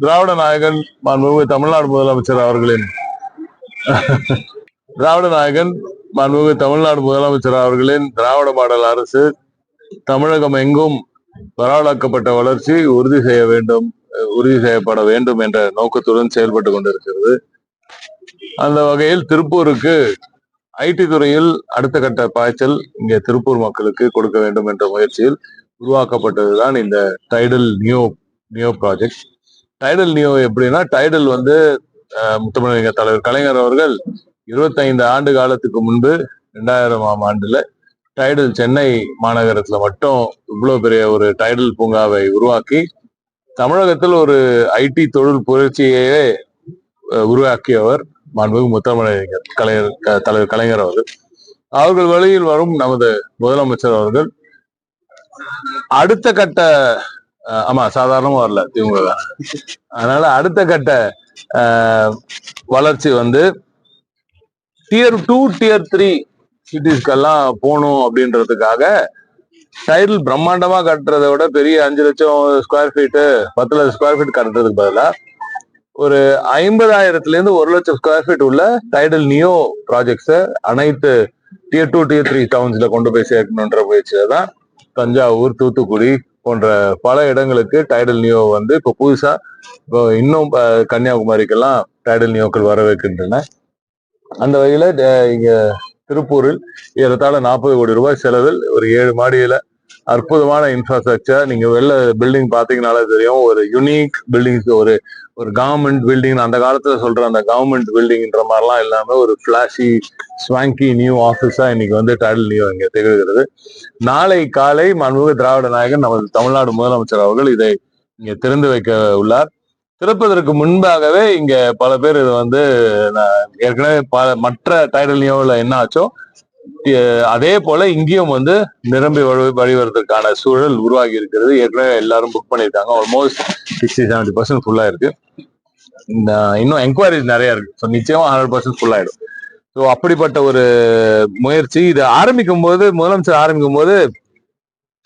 திராவிட நாயகன் மாண்புமிகு தமிழ்நாடு முதலமைச்சர் அவர்களின் திராவிட நாயகன் மாண்புமிகு தமிழ்நாடு முதலமைச்சர் அவர்களின் திராவிட மாடல் அரசு தமிழகம் எங்கும் பரவலாக்கப்பட்ட வளர்ச்சி உறுதி செய்ய வேண்டும் உறுதி செய்யப்பட வேண்டும் என்ற நோக்கத்துடன் செயல்பட்டு கொண்டிருக்கிறது. அந்த வகையில் திருப்பூருக்கு ஐடி துறையில் அடுத்த கட்ட பாய்ச்சல் இங்கே திருப்பூர் மக்களுக்கு கொடுக்க வேண்டும் என்ற முயற்சியில் உருவாக்கப்பட்டதுதான் இந்த Tidel Neo Neo project Tidel Neo எப்படின்னா டைடல் வந்து முத்தமிழக தலைவர் கலைஞர் அவர்கள் இருபத்தைந்து ஆண்டு காலத்துக்கு முன்பு ரெண்டாயிரமாம் ஆண்டுல டைடல் சென்னை மாநகரத்துல மட்டும் இவ்வளவு பெரிய ஒரு டைடல் பூங்காவை உருவாக்கி தமிழகத்தில் ஒரு ஐடி தொழில் புரட்சியையே உருவாக்கியவர் மாண்புமிகு முத்தமிழறிஞர் கலைஞர் தலைவர் கலைஞர் அவர்கள். அவர்கள் வழியில் வரும் நமது முதலமைச்சர் அவர்கள் அடுத்த கட்ட ஆமா சாதாரணமா வரல திமுக தான். அதனால அடுத்த கட்ட வளர்ச்சி வந்து டியர் டூ டியர் த்ரீ சிட்டிஸ்க்கெல்லாம் போகணும் அப்படின்றதுக்காக டைடில் பிரம்மாண்டமா கட்டுறதை விட பெரிய அஞ்சு லட்சம் ஸ்கொயர் ஃபீட்டு பத்து லட்சம் ஸ்கொயர் ஃபீட் கட்டுறதுக்கு பதிலாக ஒரு ஐம்பதாயிரத்துல இருந்து ஒரு லட்சம் ஸ்கொயர் ஃபீட் உள்ள டைடல் நியோ ப்ராஜெக்ட்ஸை அனைத்து டியர் டூ டியர் த்ரீ டவுன்ஸ்ல கொண்டு போய் சேர்க்கணுன்ற முயற்சியில தான் தஞ்சாவூர் தூத்துக்குடி போன்ற பல இடங்களுக்கு டைடல் நியோ வந்து இப்போ புதுசா இப்போ இன்னும் கன்னியாகுமரிக்கெல்லாம் டைடல் நியோக்கள் வரவேற்கின்றன. அந்த வகையில இங்க திருப்பூரில் ஏறத்தாழ நாற்பது கோடி ரூபாய் செலவில் ஒரு ஏழு மாடியில அற்புதமான இன்ஃப்ராஸ்ட்ரக்சர் நீங்க வெளில பில்டிங் பாத்தீங்கனாலே தெரியும். ஒரு யுனிக் பில்டிங்ஸ் ஒரு ஒரு கவர்மெண்ட் பில்டிங் அந்த காலத்துல சொல்ற அந்த கவர்மெண்ட் பில்டிங்ன்ற மாதிரிலாம் இல்லாம ஒரு ஃபிளாஷி ஸ்வாங்கி நியூ ஆஃபீஸா இன்னைக்கு வந்து டைடல் நியூ இங்க திகழ்கிறது. நாளை காலை மன்முக திராவிட நாயகன் நமது தமிழ்நாடு முதலமைச்சர் அவர்கள் இதை இங்க திறந்து வைக்க உள்ளார். திறப்பதற்கு முன்பாகவே இங்க பல பேர் இது வந்து நான் ஏற்கனவே பல மற்ற டைடல் நியோவில் என்ன ஆச்சோ அதே போல இங்கேயும் வந்து நிரம்பி வழி வழிவதற்கான சூழல் உருவாகி இருக்கிறது. ஏற்கனவே எல்லாரும் புக் பண்ணியிருக்காங்க. ஆல்மோஸ்ட் சிக்ஸ்டி செவன்டி பர்சன்ட் ஃபுல்லா இருக்கு இந்த இன்னும் என்கொயரிஸ் நிறைய இருக்கு. ஸோ நிச்சயமா ஹண்ட்ரட் பர்சன்ட் ஃபுல் ஆயிடும். ஸோ அப்படிப்பட்ட ஒரு முயற்சி. இது ஆரம்பிக்கும் போது முதலமைச்சர் ஆரம்பிக்கும் போது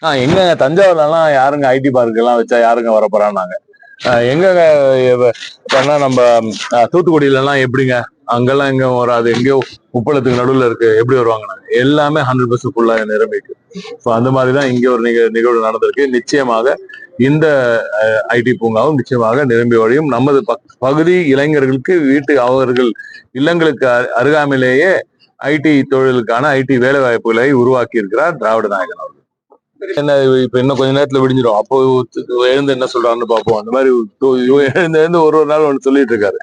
ஆஹ் எங்க தஞ்சாவூர்லாம் யாருங்க ஐடி பார்க் எல்லாம் வச்சா யாருங்க வர போறான்னாங்க ஆஹ் பண்ணா நம்ம தூத்துக்குடியில எல்லாம் எப்படிங்க? அங்கெல்லாம் எங்க வராது எங்கேயோ உப்பளத்துக்கு நடுவுல இருக்கு. எப்படி வருவாங்க எல்லாமே ஹண்ட்ரட் பர்சன்ட் ஃபுல்லா நிரம்பிக்கு ஸோ அந்த மாதிரி தான் இங்கே ஒரு நிக நிகழ்வு நடந்திருக்கு. நிச்சயமாக இந்த ஐடி பூங்காவும் நிச்சயமாக நிரம்பி வழியும். நமது பகுதி இளைஞர்களுக்கு வீட்டு அவர்கள் இல்லங்களுக்கு அருகாமையிலேயே ஐடி தொழிலுக்கான ஐடி வேலை வாய்ப்புகளை உருவாக்கி இருக்கிறார் திராவிட நாயகன் அவர்கள். என்ன இப்ப இன்னும் கொஞ்ச நேரத்துல விடிஞ்சிடும். அப்போ எழுந்து என்ன சொல்றாருன்னு பார்ப்போம். அந்த மாதிரி எழுந்து எழுந்து ஒரு ஒரு நாள் ஒன்று சொல்லிட்டு இருக்காரு.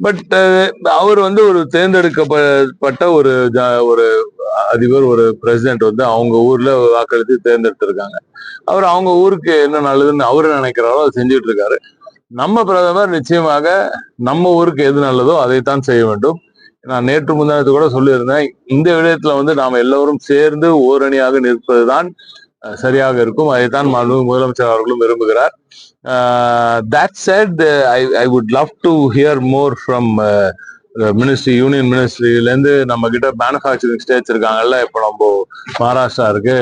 பட் uh, அவர் வந்து ஒரு தேர்ந்தெடுக்கப்பட்ட ஒரு ஒரு அதிபர் ஒரு பிரசிடென்ட் வந்து அவங்க ஊர்ல வாக்களித்து தேர்ந்தெடுத்திருக்காங்க. அவர் அவங்க ஊருக்கு என்ன நல்லதுன்னு அவரு நினைக்கிறாரோ அதை செஞ்சுட்டு இருக்காரு நம்ம பிரதமர் நிச்சயமாக நம்ம ஊருக்கு எது நல்லதோ அதைத்தான் செய்ய வேண்டும். நான் நேற்று முந்தானத்து கூட சொல்லியிருந்தேன் இந்த விடயத்துல வந்து நாம் எல்லோரும் சேர்ந்து ஓரணியாக நிற்பதுதான் சரியாக இருக்கும். அதைத்தான் முதலமைச்சர் அவர்களும் விரும்புகிறார். That said I I would love to hear more from ministry union மினிஸ்ட்ரியிலேருந்து நம்ம கிட்ட மேனுஃபேக்சரிங் ஸ்டேட்ஸ் இருக்காங்கல்ல இப்போ நம்ம மகாராஷ்டிரா இருக்கு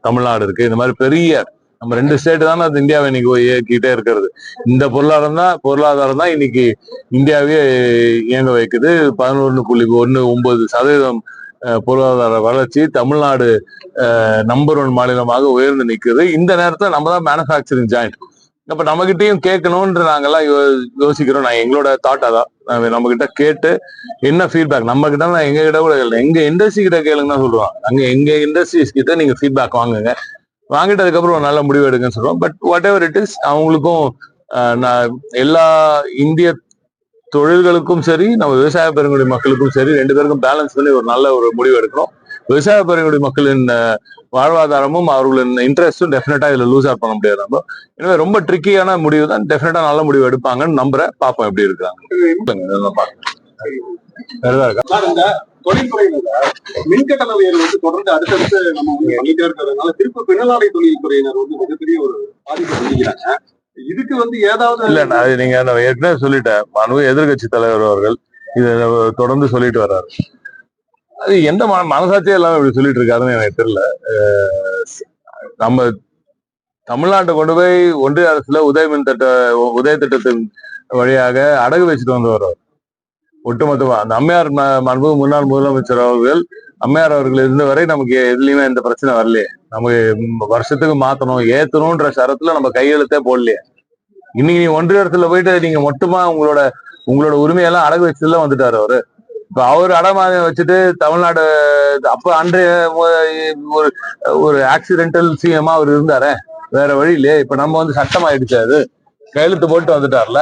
தமிழ்நாடு இருக்கு இந்த மாதிரி பெரிய நம்ம ரெண்டு ஸ்டேட் தானே அது இந்தியாவை இன்னைக்கு இயக்கிட்டே இருக்கிறது. இந்த பொருளாதாரம் தான் பொருளாதாரம் தான் இன்னைக்கு இந்தியாவே இயங்க வைக்குது. பதினொன்று புள்ளி ஒன்று ஒன்பது சதவீதம் பொருளாதார வளர்ச்சி தமிழ்நாடு நம்பர் ஒன் மாநிலமாக உயர்ந்து நிற்குது இந்த நேரத்தில் நம்ம தான் மேனுஃபேக்சரிங் ஜாயிண்ட் அப்போ நம்மகிட்டையும் கேட்கணுன்ற கேட்கணும்ன்ற நாங்கெல்லாம் யோ- யோசிக்கிறோம். நான் எங்களோட தாட் அதான். நம்ம கிட்ட கேட்டு என்ன ஃபீட்பேக் நம்ம கிட்ட நான் எங்க கிட்ட கூட இல்லை எங்க இண்டஸ்ட்ரி கிட்ட கேளுங்க தான் சொல்லுவாங்க. அங்க எங்க இண்டஸ்ட்ரீஸ் கிட்ட நீங்க ஃபீட்பேக் வாங்குங்க. வாங்கிட்டு அதுக்கப்புறம் ஒரு நல்ல முடிவு எடுங்கன்னு சொல்லுவோம். But whatever it is அவங்களுக்கும் நான் எல்லா இந்திய தொழில்களுக்கும் சரி நம்ம விவசாய பெருங்குடி மக்களுக்கும் சரி ரெண்டு பேருக்கும் பேலன்ஸ் பண்ணி ஒரு நல்ல ஒரு முடிவு எடுக்கணும் விவசாய பெருங்குடி மக்களின் வாழ்வாதாரமும் அவர்களின் இன்ட்ரெஸ்டும் டெஃபினட்டா இதுல லூஸ் அவுட் பண்ண முடியாது நம்ம. எனவே ரொம்ப ட்ரிக்கியான முடிவு தான். டெஃபினட்டா நல்ல முடிவு எடுப்பாங்கன்னு நம்புறேன். பாப்போம் எப்படி இருக்கிறாங்க. இதெல்லாம் மின்கட்டண உயர்வு வந்து தொடர்ந்து அடுத்தடுத்து நம்ம வந்து பண்ணிட்டே இருக்கிறதுனால திருப்பி பின்னலாடை தொழில்துறையினர் வந்து மிகப்பெரிய ஒரு பாதிப்பு இதுக்கு வந்து ஏதாவது இல்ல நான் நீங்க நான் ஏற்கனவே சொல்லிட்டேன். மனு எதிர்கட்சி தலைவர் அவர்கள் இதை தொடர்ந்து சொல்லிட்டு வர்றாரு. அது எந்த மன மனசாட்சியே இல்லாம இப்படி சொல்லிட்டு இருக்காருன்னு எனக்கு தெரியல. நம்ம தமிழ்நாட்டை கொண்டு போய் ஒன்றிய அரசுல உதய மின் திட்ட உதய திட்டத்தின் வழியாக அடகு வச்சுட்டு வந்தவர் அவர். ஒட்டுமொத்தமா அந்த அம்மையார் ம- முன்னாள் முதலமைச்சர் அவர்கள் அம்மையார் அவர்கள் இருந்த வரை நமக்கு எதுலயுமே எந்த பிரச்சனை வரலையே. நமக்கு வருஷத்துக்கு மாத்தணும் ஏத்தணும்ன்ற சரத்துல நம்ம கையெழுத்தே போடலையே. இன்னைக்கு நீ ஒன்றிய இடத்துல போயிட்டு நீங்க மொத்தமா உங்களோட உங்களோட உரிமையெல்லாம் அடகு வச்சுட்டுல வந்துட்டாரு அவரு. இப்ப அவர் அடமானம் வச்சுட்டு தமிழ்நாடு அப்ப அன்றைய ஒரு ஒரு ஆக்சிடென்டல் சிஎம்மா அவர் இருந்தாரு வேற வழியிலே இப்ப நம்ம வந்து சட்டம் ஆயிடுச்சு அது. கையெழுத்து போட்டு வந்துட்டார்ல.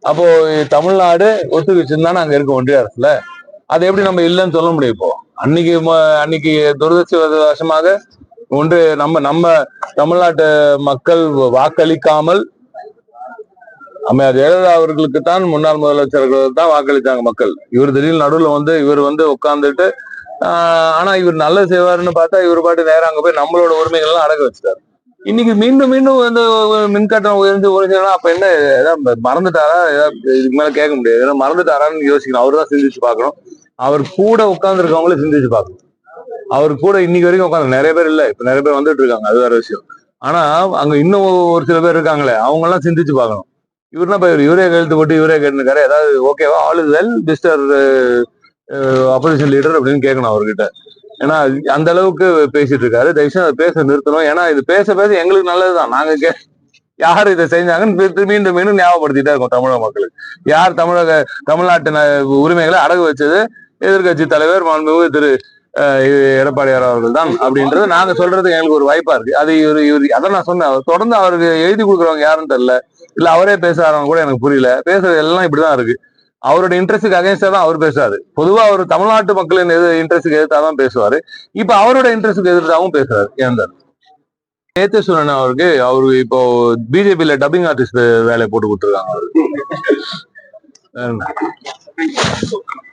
அப்போ தமிழ்நாடு ஒத்துக்கிச்சுன்னு அங்க இருக்க ஒன்றிய அரசுல. அது எப்படி நம்ம இல்லைன்னு சொல்ல முடியும் இப்போ? அன்னைக்கு ம- அன்னைக்கு துரதிருஷ்டவசமாக ஒன்று நம்ம நம்ம தமிழ்நாட்டு மக்கள் வாக்களிக்காமல் அம்மையார் ஜெயலலிதா அவர்களுக்கு தான் முன்னாள் முதலமைச்சர்கள் தான் வாக்களித்தாங்க மக்கள். இவர் திடீர்னு நடுவில் வந்து இவர் வந்து உட்கார்ந்துட்டு ஆனா இவர் நல்லது செய்வாருன்னு பார்த்தா இவர் பாட்டு நேரம் அங்க போய் நம்மளோட உரிமைகள் எல்லாம் அடக்க வச்சுட்டாரு. இன்னைக்கு மீண்டும் மீண்டும் வந்து மின்கட்டணம் உயர்ந்து உயர்ந்துனா அப்ப என்ன ஏதாவது மறந்துட்டாரா? ஏதாவது இதுக்கு மேல கேட்க முடியாது. ஏன்னா மறந்துட்டாரான்னு யோசிக்கணும். அவர் தான் சிந்திச்சு பார்க்கணும். அவர் கூட உட்கார்ந்துருக்கவங்களே சிந்திச்சு பார்க்கணும். அவர் கூட இன்னைக்கு வரைக்கும் உட்காந்து நிறைய பேர் இல்லை இப்ப நிறைய பேர் வந்துட்டு இருக்காங்க அது வேற விஷயம். ஆனா அங்க இன்னும் ஒரு சில பேர் இருக்காங்களே அவங்க எல்லாம் சிந்திச்சு பார்க்கணும். இவர்னா இப்ப இவர் இவரே கழுத்து போட்டு இவரே கேட்டுருக்காரு. ஏதாவது ஓகேவா all is well mister opposition leader அப்படின்னு கேட்கணும் அவர்கிட்ட. ஏன்னா அந்த அளவுக்கு பேசிட்டு இருக்காரு. தயவுசெய்து அதை பேச நிறுத்தணும். ஏன்னா இது பேச பேச எங்களுக்கு நல்லதுதான். நாங்க கே யார் இதை செஞ்சாங்கன்னு மீண்டும் மீண்டும் ஞாபகப்படுத்திட்டே இருக்கோம் தமிழக மக்களுக்கு. யார் தமிழக தமிழ்நாட்டு உரிமைகளை அடகு வச்சது? எதிர்க்கட்சி தலைவர் மாண்புமிகு திரு அஹ், எடப்பாடியார் அவர்கள் தான் அப்படின்றது நாங்க சொல்றது எங்களுக்கு ஒரு வாய்ப்பா இருக்கு. அது இவர் இவர் அதான் நான் சொன்னேன். அவர் தொடர்ந்து அவருக்கு எழுதி கொடுக்குறவங்க யாருன்னு தெரியல. இல்ல அவரே பேசுறாங்க கூட எனக்கு புரியல. பேசுறது எல்லாம் இப்படிதான் இருக்கு. அவரோட இன்ட்ரெஸ்ட்டுக்கு அகேன்ஸ்டா தான் அவர் பேசுறாரு பொதுவா அவர் தமிழ்நாட்டு மக்களின் எது இன்ட்ரெஸ்ட்டுக்கு எதிர்த்தா தான் பேசுவாரு. இப்ப அவரோட இன்ட்ரெஸ்ட்டுக்கு எதிர்த்தாவும் பேசுறாரு ஏன் நேத்து சொன்ன அவருக்கு அவரு இப்போ பிஜேபியில டப்பிங் ஆர்டிஸ்ட் வேலையை போட்டு கொடுத்துருக்காங்க அவருக்கு